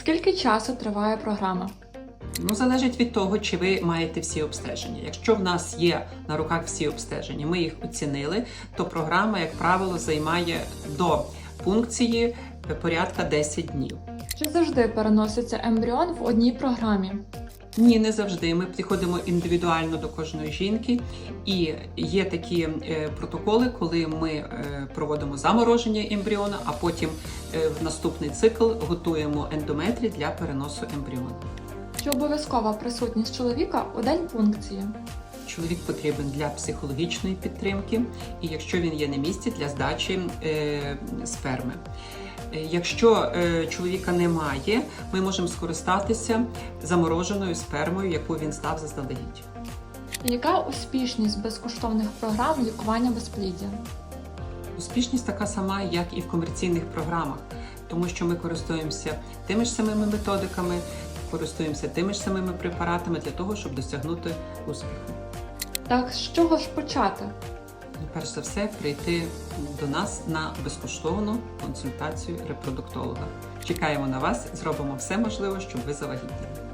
Скільки часу триває програма? Ну, залежить від того, чи ви маєте всі обстеження. Якщо в нас є на руках всі обстеження, ми їх оцінили, то програма, як правило, займає до пункції порядка 10 днів. Чи завжди переноситься ембріон в одній програмі? Ні, не завжди. Ми підходимо індивідуально до кожної жінки, і є такі е, протоколи, коли ми е, проводимо замороження ембріона, а потім е, в наступний цикл готуємо ендометрій для переносу ембріона. Чи обов'язкова присутність чоловіка у день пункції? Чоловік потрібен для психологічної підтримки, і якщо він є на місці для здачі е, сперми. Якщо е, чоловіка немає, ми можемо скористатися замороженою спермою, яку він здав заздалегідь. Яка успішність безкоштовних програм лікування безпліддя? Успішність така сама, як і в комерційних програмах, тому що ми користуємося тими ж самими методиками, користуємося тими ж самими препаратами для того, щоб досягнути успіху. Так з чого ж почати? Перш за все, прийти до нас на безкоштовну консультацію репродуктолога. Чекаємо на вас, зробимо все можливе, щоб ви завагітніли.